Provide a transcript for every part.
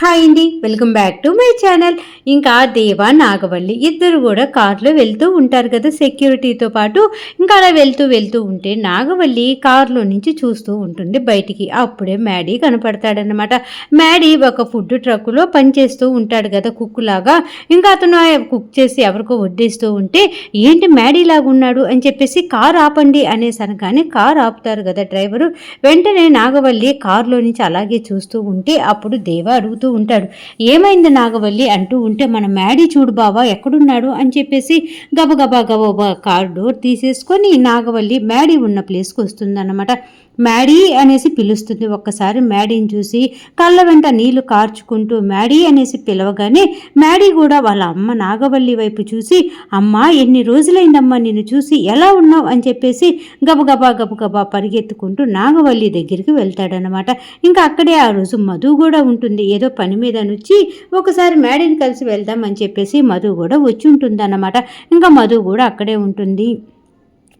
Hi అండి welcome back to my channel ఇంకా దేవా నాగవల్లి ఇద్దరు కూడా కార్లో వెళ్తూ ఉంటారు కదా సెక్యూరిటీతో పాటు. ఇంకా అలా వెళ్తూ వెళ్తూ ఉంటే నాగవల్లి కార్లో నుంచి చూస్తూ ఉంటుంది బయటికి. అప్పుడే మ్యాడీ కనపడతాడనమాట మ్యాడీ ఒక ఫుడ్ ట్రక్కులో పనిచేస్తూ ఉంటాడు కదా కుక్కులాగా. ఇంకా అతను కుక్ చేసి ఎవరికో వడ్డిస్తూ ఉంటే ఏంటి మ్యాడీ లాగా ఉన్నాడు? అని చెప్పేసి కార్ ఆపండి అనేసి అనగానే కార్ ఆపుతారు కదా డ్రైవరు. వెంటనే నాగవల్లి కారులో నుంచి అలాగే చూస్తూ ఉంటే అప్పుడు దేవా అడుగుతూ ఉంటాడు. ఏమైంది నాగవల్లి? అంటూ ఉంటే మన మ్యాడీ చూడు బావా ఎక్కడున్నాడు? అని చెప్పేసి గబగబా గబగబా కార్ డోర్ తీసేసుకొని నాగవల్లి మ్యాడీ ఉన్న ప్లేస్కి వస్తుందన్నమాట. మ్యాడీ అనేసి పిలుస్తుంది. ఒక్కసారి మ్యాడీని చూసి కళ్ళ వెంట నీళ్ళు కార్చుకుంటూ మ్యాడీ అనేసి పిలవగానే మ్యాడీ కూడా వాళ్ళ అమ్మ నాగవల్లి వైపు చూసి అమ్మా ఎన్ని రోజులైందమ్మా నిన్ను చూసి ఎలా ఉన్నావు? అని చెప్పేసి గబగబా గబగబా పరిగెత్తుకుంటూ నాగవల్లి దగ్గరికి వెళ్తాడనమాట ఇంకా అక్కడే ఆ రోజు మధు కూడా ఉంటుంది. ఏదో పని మీద నుంచి ఒకసారి మ్యాడీని కలిసి వెళ్దాం అని చెప్పేసి మధు కూడా వచ్చి ఉంటుందన్నమాట. ఇంకా మధు కూడా అక్కడే ఉంటుంది.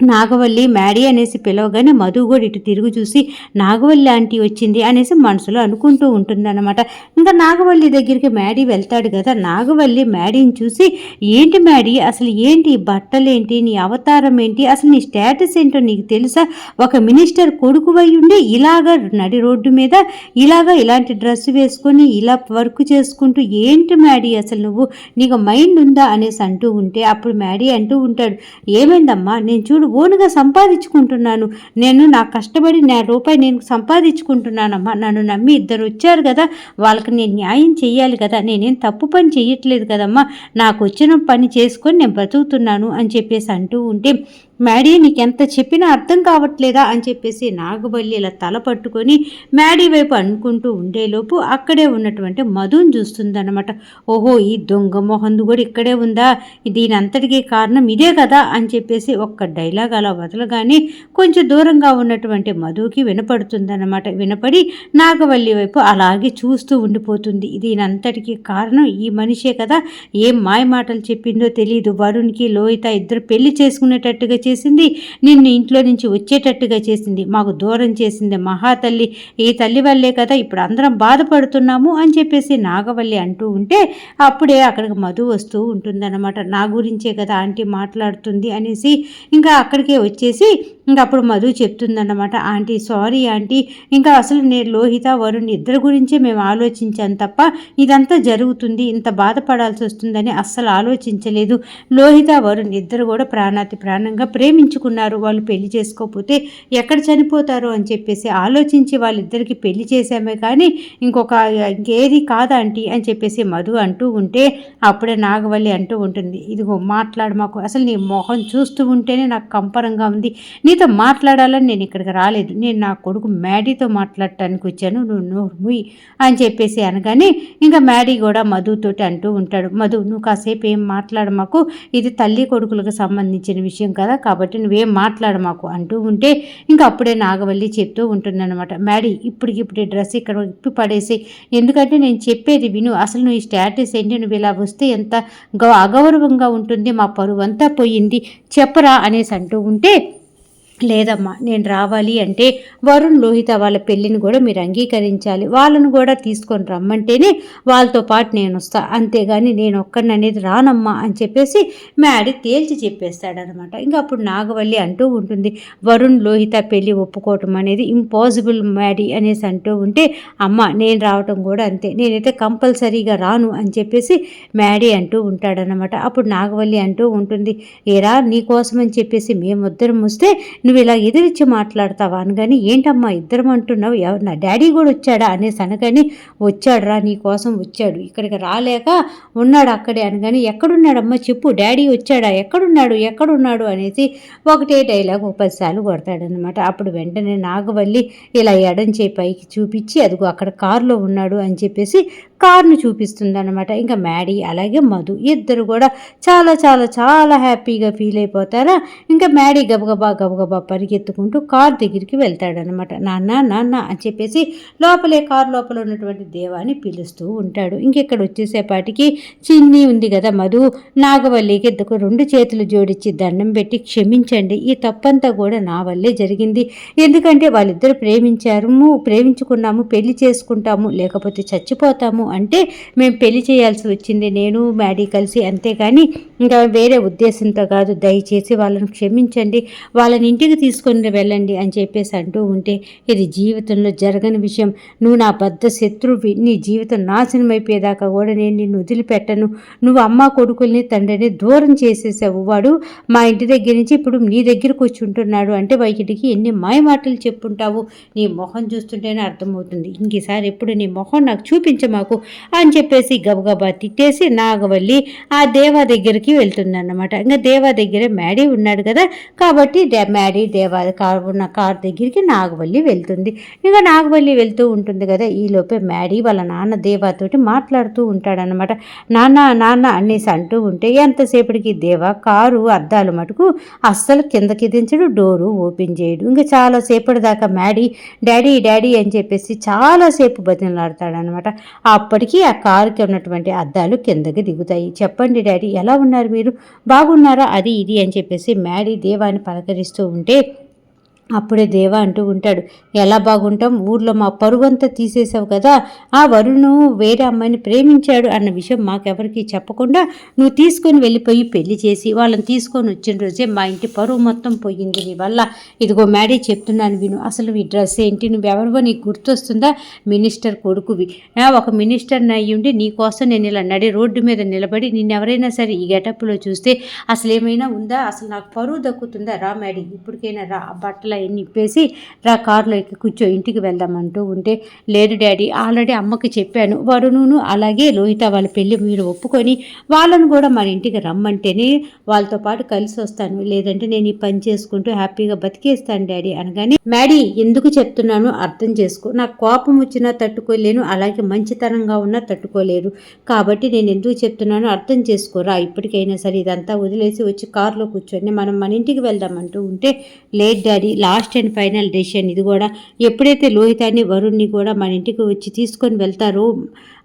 నాగవల్లి మ్యాడీ అనేసి పిలవగానే మధు కూడా ఇటు తిరుగు చూసి నాగవల్లి ఆంటీ వచ్చింది అనేసి మనసులో అనుకుంటూ ఉంటుందన్నమాట. ఇంకా నాగవల్లి దగ్గరికి మ్యాడీ వెళ్తాడు కదా నాగవల్లి మ్యాడీని చూసి ఏంటి మ్యాడీ అసలు ఏంటి బట్టలేంటి నీ అవతారం ఏంటి అసలు నీ స్టేటస్ ఏంటో నీకు తెలుసా? ఒక మినిస్టర్ కొడుకు ఉండి ఇలాగా నడి రోడ్డు మీద ఇలాగా ఇలాంటి డ్రెస్ వేసుకొని ఇలా వర్క్ చేసుకుంటూ ఏంటి మ్యాడీ అసలు నువ్వు నీకు మైండ్ ఉందా? అనేసి అంటూ ఉంటే అప్పుడు మ్యాడీ అంటూ ఉంటాడు ఏమైందమ్మా నేను చూడు ఓనుగా సంపాదించుకుంటున్నాను. నేను నా కష్టపడి నా రూపాయి నేను సంపాదించుకుంటున్నానమ్మా. నన్ను నమ్మి ఇద్దరు వచ్చారు కదా. వాళ్ళకి నేను న్యాయం చేయాలి కదా. నేనేం తప్పు పని చేయట్లేదు కదమ్మా. నాకు వచ్చిన పని చేసుకొని నేను బతుకుతున్నాను అని చెప్పేసి అంటూ ఉంటే మ్యాడీ నీకెంత చెప్పినా అర్థం కావట్లేదా? అని చెప్పేసి నాగబల్లి ఇలా తల పట్టుకొని మ్యాడీ వైపు అనుకుంటూ ఉండేలోపు అక్కడే ఉన్నటువంటి మధుని చూస్తుందన్నమాట. ఓహో ఈ దొంగ మొహందు కూడా ఇక్కడే ఉందా? దీని అంతటికీ కారణం ఇదే కదా? అని చెప్పేసి ఒక్క డైలాగ్ అలా వదలగానే కొంచెం దూరంగా ఉన్నటువంటి మధుకి వినపడుతుందన్నమాట. వినపడి నాగవల్లి వైపు అలాగే చూస్తూ ఉండిపోతుంది. దీని అంతటికీ కారణం ఈ మనిషే కదా? ఏం మాయ మాటలు చెప్పిందో తెలియదు వరుణ్కి లోయిత ఇద్దరు పెళ్ళి చేసుకునేటట్టుగా చేసింది. నిన్ను ఇంట్లో నుంచి వచ్చేటట్టుగా చేసింది. మాకు దూరం చేసింది మహాతల్లి. ఈ తల్లి వల్లే కదా ఇప్పుడు అందరం బాధపడుతున్నాము అని చెప్పేసి నాగవల్లి అంటూ ఉంటే అప్పుడే అక్కడికి మధు వస్తూ ఉంటుందన్నమాట. నా గురించే కదా ఆంటీ మాట్లాడుతుంది అనేసి ఇంకా అక్కడికే వచ్చేసి ఇంకా అప్పుడు మధు చెప్తుందన్నమాట. Aunty sorry aunty. ఇంకా అసలు నేను లోహిత వరుణ్ ఇద్దరు గురించే మేము ఆలోచించాను తప్ప ఇదంతా జరుగుతుంది. ఇంత బాధపడాల్సి వస్తుందని అస్సలు ఆలోచించలేదు. లోహిత వరుణ్ ఇద్దరు కూడా ప్రాణాతి ప్రాణంగా ప్రేమించుకున్నారు. వాళ్ళు పెళ్ళి చేసుకోకపోతే ఎక్కడ చనిపోతారో అని చెప్పేసి ఆలోచించి వాళ్ళిద్దరికి పెళ్ళి చేశామే కానీ ఇంకొక ఇంకేది కాదంటీ అని చెప్పేసి మధు అంటూ ఉంటే అప్పుడే నాగవల్లి అంటూ ఉంటుంది. ఇదిగో మాట్లాడు మాకు. అసలు నీ మొహం చూస్తూ ఉంటేనే నాకు కంపరంగా ఉంది. నీతో మాట్లాడాలని నేను ఇక్కడికి రాలేదు. నేను నా కొడుకు మ్యాడీతో మాట్లాడటానికి వచ్చాను. నువ్వు నువ్వు అని చెప్పేసి అనగానే ఇంకా మ్యాడీ కూడా మధుతోటి అంటూ ఉంటాడు. మధు నువ్వు కాసేపు ఏం మాట్లాడు మాకు. ఇది తల్లి కొడుకులకు సంబంధించిన విషయం కదా. కాబట్టి నువ్వేం మాట్లాడు మాకు అంటూ ఉంటే ఇంకా అప్పుడే నాగవల్లి చెప్తూ ఉంటుందన్నమాట. మ్యాడీ ఇప్పటికిప్పుడే డ్రెస్ ఇక్కడ ఇప్పి పడేసి ఎందుకంటే నేను చెప్పేది విను. అసలు నువ్వు ఈ స్టేటస్ ఏంటి? నువ్వు ఇలా వస్తే ఎంత అగౌరవంగా ఉంటుంది? మా పరువంతా పోయింది. చెప్పరా అనేసి అంటూ ఉంటే లేదమ్మా నేను రావాలి అంటే వరుణ్ లోహిత వాళ్ళ పెళ్ళిని కూడా మీరు అంగీకరించాలి. వాళ్ళను కూడా తీసుకొని రమ్మంటేనే వాళ్ళతో పాటు నేను వస్తా. అంతేగాని నేను ఒక్కడిని అనేది రానమ్మా అని చెప్పేసి మ్యాడీ తేల్చి చెప్పేస్తాడనమాట. ఇంకా అప్పుడు నాగవల్లి అంటూ ఉంటుంది వరుణ్ లోహిత పెళ్ళి ఒప్పుకోవటం అనేది ఇంపాసిబుల్ మ్యాడీ అనేసి అంటూ ఉంటే అమ్మ నేను రావటం కూడా అంతే. నేనైతే కంపల్సరీగా రాను అని చెప్పేసి మ్యాడీ అంటూ ఉంటాడనమాట. అప్పుడు నాగవల్లి అంటూ ఉంటుంది ఏరా నీకోసం అని చెప్పేసి మేమిద్దరం వస్తే నువ్వు ఇలా ఎదురిచ్చి మాట్లాడతావా అనగాని ఏంటమ్మా ఇద్దరం అంటున్నావు? ఎవరు నా డాడీ కూడా వచ్చాడా? అనేసి అనగాని వచ్చాడురా నీ కోసం వచ్చాడు. ఇక్కడికి రాలేక ఉన్నాడు అక్కడే. అనగాని ఎక్కడున్నాడమ్మా? చెప్పు డాడీ వచ్చాడా? ఎక్కడున్నాడు? ఎక్కడున్నాడు? అనేసి ఒకటే డైలాగ్ ఒక పదిసార్లు కొడతాడనమాట. అప్పుడు వెంటనే నాగవల్లి ఇలా ఎడంచే పైకి చూపించి అదిగో అక్కడ కారులో ఉన్నాడు అని చెప్పేసి కార్ను చూపిస్తుంది అనమాట ఇంకా మ్యాడీ అలాగే మధు ఇద్దరు కూడా చాలా చాలా చాలా హ్యాపీగా ఫీల్ అయిపోతారా? ఇంకా మ్యాడీ గబగబా గబగబా పరిగెత్తుకుంటూ కార్ దగ్గరికి వెళ్తాడనమాట నాన్న నాన్న అని చెప్పేసి లోపలే కార్ లోపల ఉన్నటువంటి దేవాన్ని పిలుస్తూ ఉంటాడు. ఇంకెక్కడ వచ్చేసేపాటికి చిన్ని ఉంది కదా మధు నాగవల్లికి ఎద్దుకు రెండు చేతులు జోడించి దండం పెట్టి క్షమించండి ఈ తప్పంతా కూడా నా వల్లే జరిగింది. ఎందుకంటే వాళ్ళిద్దరు ప్రేమించారు ప్రేమించుకున్నాము పెళ్ళి చేసుకుంటాము లేకపోతే చచ్చిపోతాము అంటే మేము పెళ్ళి చేయాల్సి వచ్చింది నేను మ్యాడీ కలిసి అంతేగాని ఇంకా వేరే ఉద్దేశంతో కాదు. దయచేసి వాళ్ళని క్షమించండి. వాళ్ళని ఇంటికి తీసుకొని వెళ్ళండి అని చెప్పేసి అంటూ ఉంటే ఇది జీవితంలో జరగని విషయం. నువ్వు నా బద్ద శత్రువి. నీ జీవితం నాశనం అయిపోయేదాకా కూడా నేను నిన్ను వదిలిపెట్టను. నువ్వు అమ్మ కొడుకుల్ని తండ్రిని దూరం చేసేసావు. వాడు మా ఇంటి దగ్గర నుంచి ఇప్పుడు నీ దగ్గరకు వచ్చి ఉంటున్నాడు. అంటే వైకిటికి ఎన్ని మాయమాటలు చెప్పుంటావు? నీ మొహం చూస్తుంటేనే అర్థమవుతుంది. ఇంకసారి ఎప్పుడు నీ మొహం నాకు చూపించ మాకు అని చెప్పేసి గబగబా తిట్టేసి నాగవల్లి ఆ దేవా దగ్గరికి వెళ్తుందన్నమాట. ఇంకా దేవా దగ్గర మ్యాడీ ఉన్నాడు కదా. కాబట్టి మ్యాడీ దేవా కారు ఉన్న కార్ దగ్గరికి నాగవల్లి వెళ్తుంది. ఇంకా నాగవల్లి వెళ్తూ ఉంటుంది కదా ఈలోపే మ్యాడీ వాళ్ళ నాన్న దేవాతోటి మాట్లాడుతూ ఉంటాడనమాట నాన్న నాన్న అనేసి అంటూ ఉంటే ఎంతసేపటికి దేవా కారు అద్దాలు మటుకు అస్సలు కిందకి దించడు డోరు ఓపెన్ చేయడు. ఇంకా చాలాసేపటి దాకా మ్యాడీ డాడీ డాడీ అని చెప్పేసి చాలాసేపు బతిమలాడతాడనమాట అప్పటికి ఆ కారుకి ఉన్నటువంటి అద్దాలు కిందకి దిగుతాయి. చెప్పండి డాడీ ఎలా ఉన్నారు మీరు? బాగున్నారా? అది ఇది అని చెప్పేసి మ్యాడీ దేవాన్ని పలకరిస్తూ ఉంటే అప్పుడే దేవ అంటూ ఉంటాడు ఎలా బాగుంటాం? ఊర్లో మా పరువంతా తీసేసావు కదా ఆ వరుణు వేరే అమ్మాయిని ప్రేమించాడు అన్న విషయం మాకెవరికి చెప్పకుండా నువ్వు తీసుకొని వెళ్ళిపోయి పెళ్ళి చేసి వాళ్ళని తీసుకొని వచ్చిన రోజే మా ఇంటి పరువు మొత్తం పోయింది నీ వల్ల. ఇదిగో మ్యాడీ చెప్తున్నాను విను. అసలు ఈ డ్రెస్ ఏంటి? నువ్వెవరివో నీకు గుర్తొస్తుందా? మినిస్టర్ కొడుకువి. ఒక మినిస్టర్ అయ్యుండి నీ కోసం నేను ఇలా నడి రోడ్డు మీద నిలబడి నిన్నెవరైనా సరే ఈ గెటప్లో చూస్తే అసలు ఏమైనా ఉందా? అసలు నాకు పరువు దక్కుతుందా? రా మ్యాడీ ఇప్పటికైనా రా. బట్టలు అవన్నీ రా కారులో ఎక్కి కూర్చో ఇంటికి వెళ్దామంటూ ఉంటే లేదు డాడీ ఆల్రెడీ అమ్మకి చెప్పాను. వరుణును అలాగే లోహిత వాళ్ళ పెళ్ళి మీరు ఒప్పుకొని వాళ్ళను కూడా మన ఇంటికి రమ్మంటేనే వాళ్ళతో పాటు కలిసి వస్తాను. లేదంటే నేను ఈ పని చేసుకుంటూ హ్యాపీగా బతికేస్తాను డాడీ అనగానే మ్యాడీ ఎందుకు చెప్తున్నాను అర్థం చేసుకో. నాకు కోపం వచ్చినా తట్టుకోలేను అలాగే మంచితనంగా ఉన్నా తట్టుకోలేరు కాబట్టి నేను ఎందుకు చెప్తున్నానో అర్థం చేసుకోరా ఇప్పటికైనా సరే ఇదంతా వదిలేసి వచ్చి కారులో కూర్చొని మనం మన ఇంటికి వెళ్దామంటూ ఉంటే late daddy last and final decision ఇది కూడా ఎప్పుడైతే లోహితాన్ని వరుణ్ణి కూడా మన ఇంటికి వచ్చి తీసుకొని వెళ్తారో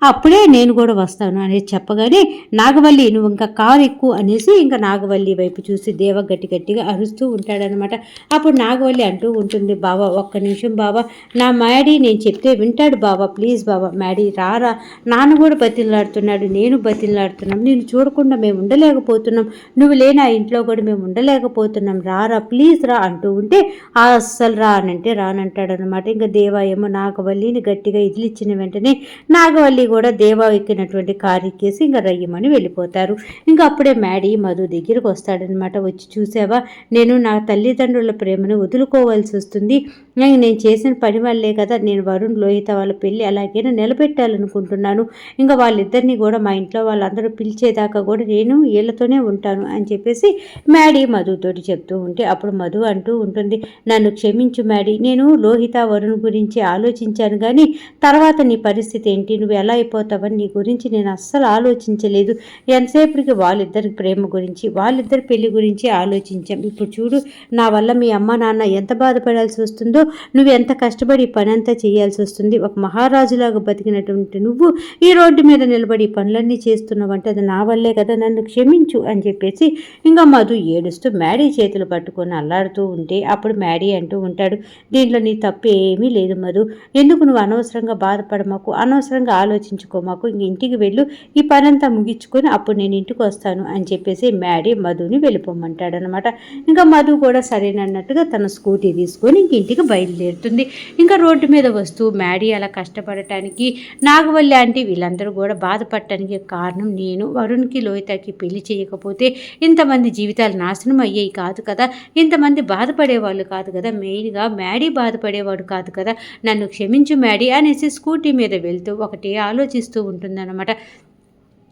అప్పుడే నేను కూడా వస్తాను అనేది చెప్పగానే నాగవల్లి నువ్వు ఇంకా కారు ఎక్కువ అనేసి ఇంకా నాగవల్లి వైపు చూసి దేవ గట్టి గట్టిగా అరుస్తూ ఉంటాడనమాట అప్పుడు నాగవల్లి అంటూ ఉంటుంది బావా ఒక్క నిమిషం బావా నా మ్యాడీ నేను చెప్తే వింటాడు బావా ప్లీజ్ బావా మ్యాడీ రారా నాన్న కూడా బతిలాడుతున్నాడు నేను బతిలాడుతున్నాం నేను చూడకుండా మేము ఉండలేకపోతున్నాం నువ్వు లేని ఆ ఇంట్లో కూడా మేము ఉండలేకపోతున్నాం రారా ప్లీజ్ రా అంటూ ఉంటే అస్సలు రానంటే రానంటాడనమాట ఇంకా దేవా ఏమో నాగవల్లిని గట్టిగా ఇదిలిచ్చిన వెంటనే నాగవల్లి కూడా దేవా ఎక్కినటువంటి కారు ఎక్కేసి ఇంకా రయ్యమని వెళ్ళిపోతారు. ఇంకా అప్పుడే మ్యాడీ మధు దగ్గరికి వస్తాడనమాట వచ్చి చూసావా? నేను నా తల్లిదండ్రుల ప్రేమను వదులుకోవాల్సి వస్తుంది నేను చేసిన పని వల్లే కదా నేను వరుణ్ లోహిత వాళ్ళ పెళ్ళి అలాగైనా నిలబెట్టాలనుకుంటున్నాను. ఇంకా వాళ్ళిద్దరినీ కూడా మా ఇంట్లో వాళ్ళందరూ పిలిచేదాకా కూడా నేను వీళ్ళతోనే ఉంటాను అని చెప్పేసి మ్యాడీ మధుతోటి చెప్తూ ఉంటే అప్పుడు మధు అంటూ ఉంటుంది నన్ను క్షమించు మ్యాడీ నేను లోహిత వరుణ్ గురించి ఆలోచించాను కానీ తర్వాత నీ పరిస్థితి ఏంటి? నువ్వు ఎలా అయిపోతావని నీ గురించి నేను అస్సలు ఆలోచించలేదు. ఎంతసేపటికి వాళ్ళిద్దరి ప్రేమ గురించి వాళ్ళిద్దరి పెళ్ళి గురించి ఆలోచించాం. ఇప్పుడు చూడు నా వల్ల మీ అమ్మ నాన్న ఎంత బాధపడాల్సి వస్తుందో నువ్వు ఎంత కష్టపడి పని అంతా చేయాల్సి వస్తుంది? ఒక మహారాజులాగా బతికినటువంటి నువ్వు ఈ రోడ్డు మీద నిలబడి పనులన్నీ చేస్తున్నావంటే అది నా వల్లే కదా నన్ను క్షమించు అని చెప్పేసి ఇంకా మధు ఏడుస్తూ మ్యాడీ చేతులు పట్టుకొని అల్లాడుతూ ఉంటే అప్పుడు మ్యాడీ అంటూ ఉంటాడు దీంట్లో నీ తప్పు ఏమీ లేదు మధు. ఎందుకు నువ్వు అనవసరంగా బాధపడమాకు? అనవసరంగా ఆలోచించుకో మాకు. ఇంక ఇంటికి వెళ్ళు. ఈ పనంతా ముగించుకొని అప్పుడు నేను ఇంటికి వస్తాను అని చెప్పేసి మ్యాడీ మధుని వెళ్ళిపోమంటాడనమాట ఇంకా మధు కూడా సరేనన్నట్టుగా తన స్కూటీ తీసుకొని ఇంక ఇంటికి బయలుదేరుతుంది. ఇంకా రోడ్డు మీద వస్తూ మ్యాడీ అలా కష్టపడటానికి నాగవల్లి ఆంటీ వీళ్ళందరూ కూడా బాధపడటానికి కారణం నేను. వరుణ్కి లోహితకి పెళ్ళి చేయకపోతే ఇంతమంది జీవితాలు నాశనం అయ్యాయి కాదు కదా. ఇంతమంది బాధపడేవాళ్ళు కాదు కదా. మెయిన్గా మ్యాడీ బాధపడేవాడు కాదు కదా. నన్ను క్షమించు మ్యాడీ అనేసి స్కూటీ మీద వెళ్తూ ఒకటి ఆలోచిస్తూ ఉంటుందన్నమాట.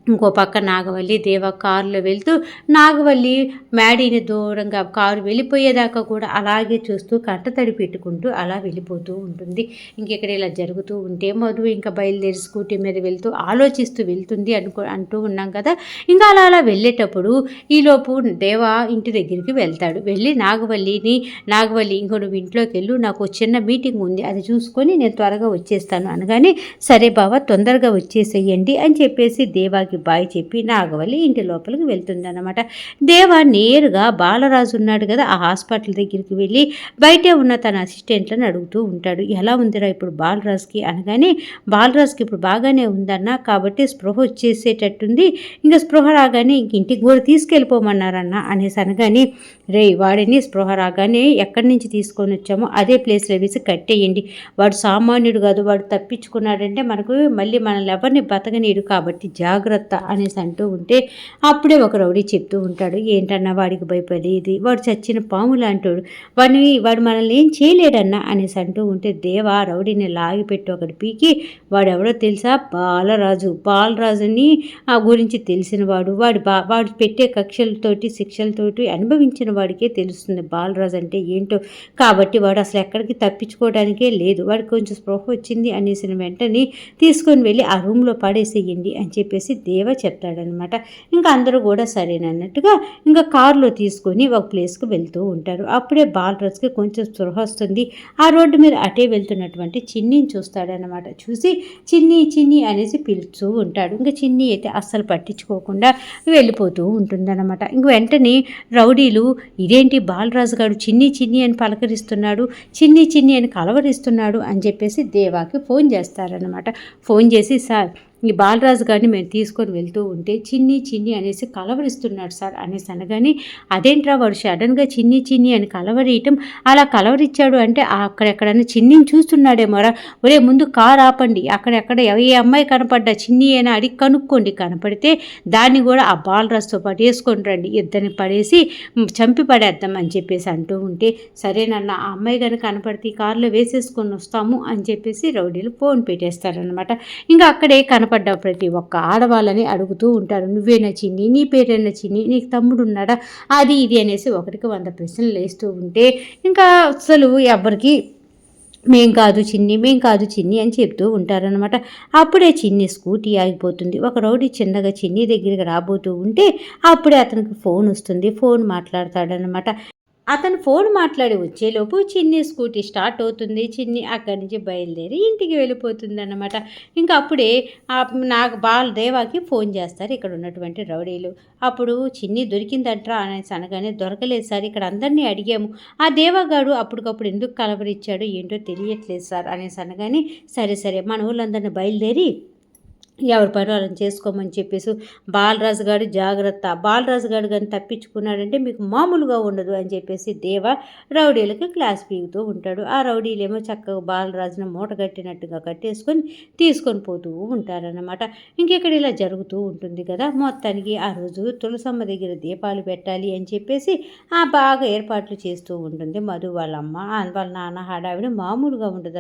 ఇంకో పక్క నాగవల్లి దేవ కారులో వెళ్తూ నాగవల్లి మ్యాడీని దూరంగా కారు వెళ్ళిపోయేదాకా కూడా అలాగే చూస్తూ కంట తడి పెట్టుకుంటూ అలా వెళ్ళిపోతూ ఉంటుంది. ఇంకెక్కడ ఇలా జరుగుతూ ఉంటే మధు ఇంకా బయలుదేరి స్కూటీ మీద వెళ్తూ ఆలోచిస్తూ వెళ్తుంది అనుకో అంటూ ఉన్నాం కదా. ఇంకా అలా అలా వెళ్ళేటప్పుడు ఈలోపు దేవ ఇంటి దగ్గరికి వెళ్తాడు. వెళ్ళి నాగవల్లిని నాగవల్లి ఇంకో నువ్వు ఇంట్లోకి వెళ్ళు నాకు చిన్న మీటింగ్ ఉంది అది చూసుకొని నేను త్వరగా వచ్చేస్తాను అనగానే సరే బావ తొందరగా వచ్చేసేయండి అని చెప్పేసి దేవాకి దేవాకి బాయ్ చెప్పి నాగవల్లి ఇంటి లోపలికి వెళ్తుందన్నమాట. దేవ నేరుగా బాలరాజు ఉన్నాడు కదా ఆ హాస్పిటల్ దగ్గరికి వెళ్ళి బయటే ఉన్న తన అసిస్టెంట్లను అడుగుతూ ఉంటాడు. ఎలా ఉందిరా ఇప్పుడు బాలరాజుకి? అనగానే బాలరాజుకి ఇప్పుడు బాగానే ఉందన్న కాబట్టి స్పృహ వచ్చేసేటట్టుంది. ఇంకా స్పృహ రాగానే ఇంక ఇంటికి కూడా తీసుకెళ్ళిపోమన్నారన్న అనేసి అనగానే రే వాడిని స్పృహ రాగానే ఎక్కడి నుంచి తీసుకొని వచ్చామో అదే ప్లేస్లో వేసి కట్టేయండి. వాడు సామాన్యుడు కాదు వాడు తప్పించుకున్నాడంటే మనకు మళ్ళీ మనల్ని ఎవరిని బతకనీడు కాబట్టి జాగ్రత్త. జాగ్రత్త అనేసి అంటూ ఉంటే అప్పుడే ఒక రౌడీ చెప్తూ ఉంటాడు ఏంటన్నా వాడికి భయపడేది? వాడు చచ్చిన పాము లాంటాడు. వాడిని వాడు మనల్ని ఏం చేయలేడన్నా? అనేసి అంటూ ఉంటే దేవ రౌడీని లాగిపెట్టి ఒకటి పీకి. వాడెవడో తెలుసా? బాలరాజు. బాలరాజుని ఆ గురించి తెలిసిన వాడు వాడు బా వాడు పెట్టే కక్షలతోటి శిక్షలతోటి అనుభవించిన వాడికే తెలుస్తుంది బాలరాజు అంటే ఏంటో. కాబట్టి వాడు అసలు ఎక్కడికి తప్పించుకోవడానికే లేదు. వాడికి కొంచెం స్పృహ వచ్చింది అనేసిన వెంటనే తీసుకొని వెళ్ళి ఆ రూమ్లో పడేసేయండి అని చెప్పేసి దేవా చెప్తాడనమాట. ఇంకా అందరూ కూడా సరేనన్నట్టుగా ఇంకా కారులో తీసుకొని ఒక ప్లేస్కి వెళ్తూ ఉంటారు. అప్పుడే బాలరాజుకి కొంచెం స్పృహ వస్తుంది. ఆ రోడ్డు మీద అటే వెళ్తున్నటువంటి చిన్నిని చూస్తాడనమాట. చూసి చిన్ని చిన్ని అనేసి పిలుస్తూ ఉంటాడు. ఇంకా చిన్ని అయితే అస్సలు పట్టించుకోకుండా వెళ్ళిపోతూ ఉంటుందన్నమాట. ఇంక వెంటనే రౌడీలు ఇదేంటి బాలరాజు గారు చిన్ని చిన్ని అని పలకరిస్తున్నాడు చిన్ని చిన్ని అని కలవరిస్తున్నాడు అని చెప్పేసి దేవాకి ఫోన్ చేస్తారనమాట ఫోన్ చేసి సార్ ఈ బాలరాజు గారిని మేము తీసుకొని వెళ్తూ ఉంటే చిన్ని చిన్ని అనేసి కలవరిస్తున్నాడు సార్ అనేసి అనగానే అదేంట్రా వాడు సడన్గా చిన్ని చిన్ని అని కలవరీయటం అలా కలవరిచ్చాడు అంటే అక్కడెక్కడన్నా చిన్నిని చూస్తున్నాడేమోరా ఒరే ముందు కారు ఆపండి. అక్కడెక్కడ ఏ అమ్మాయి కనపడ్డా? చిన్ని అని అడిగి కనుక్కోండి. కనపడితే దాన్ని కూడా ఆ బాలరాజుతో పాటు వేసుకొని రండి. ఇద్దరిని పడేసి చంపి పడేద్దాం అని చెప్పేసి అంటూ ఉంటే సరేనన్న ఆ అమ్మాయి కనుక కనపడితే కారులో వేసేసుకొని వస్తాము అని చెప్పేసి రౌడీలు ఫోన్ పెట్టేస్తారనమాట ఇంకా అక్కడే కనప ఇష్టపడ్డ ప్రతి ఒక్క ఆడవాళ్ళని అడుగుతూ ఉంటారు. నువ్వే నచ్చింది నీ పేరే నచ్చింది నీకు తమ్ముడు ఉన్నాడా అది ఇది అనేసి ఒకటికి వంద ప్రశ్నలు వేస్తూ ఉంటే ఇంకా అసలు ఎవరికి మేం కాదు చిన్ని మేం కాదు చిన్ని అని చెప్తూ ఉంటారనమాట అప్పుడే చిన్ని స్కూటీ ఆగిపోతుంది. ఒక రౌడీ చిన్నగా చిన్ని దగ్గరికి రాబోతూ ఉంటే అప్పుడే అతనికి ఫోన్ వస్తుంది. ఫోన్ మాట్లాడతాడనమాట అతను ఫోన్ మాట్లాడి వచ్చేలోపు చిన్ని స్కూటీ స్టార్ట్ అవుతుంది. చిన్ని అక్కడి నుంచి బయలుదేరి ఇంటికి వెళ్ళిపోతుంది అన్నమాట ఇంకా అప్పుడే నాకు బాల దేవాకి ఫోన్ చేస్తారు ఇక్కడ ఉన్నటువంటి రౌడీలు. అప్పుడు చిన్ని దొరికిందంట్రా అనేసి అనగానే దొరకలేదు సార్ ఇక్కడ అందరినీ అడిగాము. ఆ దేవాగాడు అప్పటికప్పుడు ఎందుకు కలవరిచ్చాడో ఏంటో తెలియట్లేదు సార్ అనేసి అనగానే సరే సరే మన ఊళ్ళందరినీ బయలుదేరి ఎవరి పని చేసుకోమని చెప్పేసి బాలరాజు గారు జాగ్రత్త. బాలరాజు గారు కానీ తప్పించుకున్నాడంటే మీకు మామూలుగా ఉండదు అని చెప్పేసి దేవ రౌడీలకి క్లాస్ పీగుతూ ఉంటాడు. ఆ రౌడీలేమో చక్కగా బాలరాజును మూట కట్టినట్టుగా కట్టేసుకొని తీసుకొని పోతూ ఉంటారనమాట ఇంకెక్కడ ఇలా జరుగుతూ ఉంటుంది కదా? మొత్తానికి ఆ రోజు తులసమ్మ దగ్గర దీపాలు పెట్టాలి అని చెప్పేసి ఆ బాగా ఏర్పాట్లు చేస్తూ ఉంటుంది. మధు వాళ్ళ అమ్మ వాళ్ళ నాన్న హడావిడి మామూలుగా ఉండదు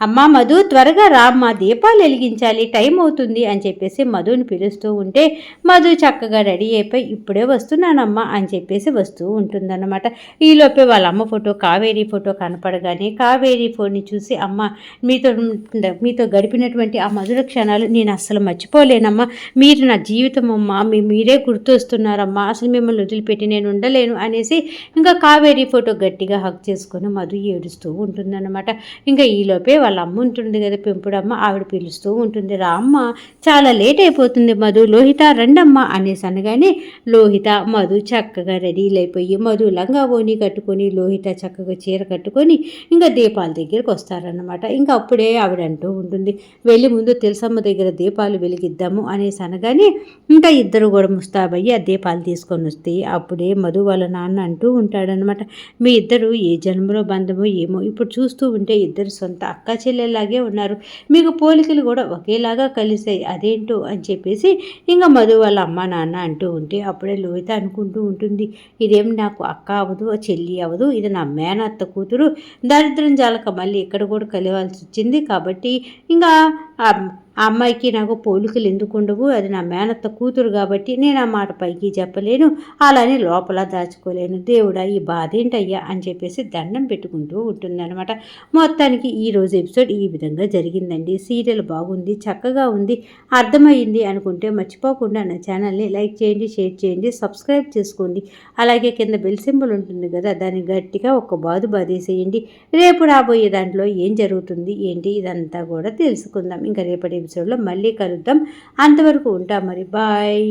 అమ్మా మధు త్వరగా రామ్మా దీపాలు వెలిగించాలి టైం అవుతుంది అని చెప్పేసి మధుని పిలుస్తూ ఉంటే మధు చక్కగా రెడీ అయిపోయి ఇప్పుడే వస్తున్నానమ్మా అని చెప్పేసి వస్తూ ఉంటుందన్నమాట. ఈలోపే వాళ్ళ అమ్మ ఫోటో కావేరీ ఫోటో కనపడగానే కావేరీ ఫోన్ని చూసి అమ్మ మీతో మీతో గడిపినటువంటి ఆ మధుర క్షణాలు నేను అస్సలు మర్చిపోలేనమ్మా. మీరు నా జీవితం అమ్మా మీ మీరే గుర్తొస్తున్నారమ్మా. అసలు మిమ్మల్ని వదిలిపెట్టి నేను ఉండలేను అనేసి ఇంకా కావేరీ ఫోటో గట్టిగా హక్ చేసుకొని మధు ఏడుస్తూ ఉంటుందన్నమాట. ఇంకా ఈలోపే వాళ్ళ వాళ్ళ అమ్మ ఉంటుంది కదా పెంపుడమ్మ ఆవిడ పిలుస్తూ ఉంటుంది రా అమ్మ చాలా లేట్ అయిపోతుంది మధు లోహిత రండమ్మ అనేసి అనగానే లోహిత మధు చక్కగా రెడీలైపోయి మధు లంగా ఓని కట్టుకొని లోహిత చక్కగా చీర కట్టుకొని ఇంకా దీపాల దగ్గరికి వస్తారన్నమాట. ఇంకా అప్పుడే ఆవిడ అంటూ ఉంటుంది వెళ్ళి ముందు తెలుసమ్మ దగ్గర దీపాలు వెలిగిద్దాము అనేసి అనగానే ఇంకా ఇద్దరు కూడా ముస్తాబయ్యి ఆ దీపాలు తీసుకొని వస్తే అప్పుడే మధు వాళ్ళ నాన్న అంటూ ఉంటాడనమాట మీ ఇద్దరు ఏ జన్మలో బంధమో ఏమో ఇప్పుడు చూస్తూ ఉంటే ఇద్దరు సొంత అక్క చెల్లెలాగే ఉన్నారు. మీకు పోలికలు కూడా ఒకేలాగా కలిసాయి అదేంటో అని చెప్పేసి ఇంకా మధు వాళ్ళ అమ్మ నాన్న అంటూ ఉంటే అప్పుడే లోహిత అనుకుంటూ ఉంటుంది. ఇదేం నాకు అక్క అవ్వదు చెల్లి అవ్వదు ఇది నా మేనత్త కూతురు. దరిద్రం జాలక మళ్ళీ ఇక్కడ కూడా కలవాల్సి వచ్చింది. కాబట్టి ఇంకా ఆ అమ్మాయికి నాకు పోలికలు ఎందుకు ఉండవు? అది నా మేనత్త కూతురు కాబట్టి నేను ఆ మాట పైకి చెప్పలేను. అలానే లోపల దాచుకోలేను. దేవుడా ఈ బాధ ఏంటయ్యా అని చెప్పేసి దండం పెట్టుకుంటూ ఉంటుందన్నమాట. మొత్తానికి ఈ రోజు ఎపిసోడ్ ఈ విధంగా జరిగిందండి. సీరియల్ బాగుంది చక్కగా ఉంది అర్థమైంది అనుకుంటే మర్చిపోకుండా నా ఛానల్ని లైక్ చేయండి షేర్ చేయండి సబ్స్క్రైబ్ చేసుకోండి. అలాగే కింద బెల్ సింబల్ ఉంటుంది కదా దాన్ని గట్టిగా ఒక బాదు బాధేసేయండి రేపు రాబోయే దాంట్లో ఏం జరుగుతుంది ఏంటి ఇదంతా కూడా తెలుసుకుందాం. ఇంకా రేపటి ఎపిసోడ్లో మళ్ళీ కలుద్దాం. అంతవరకు ఉంటాం మరి. బాయ్.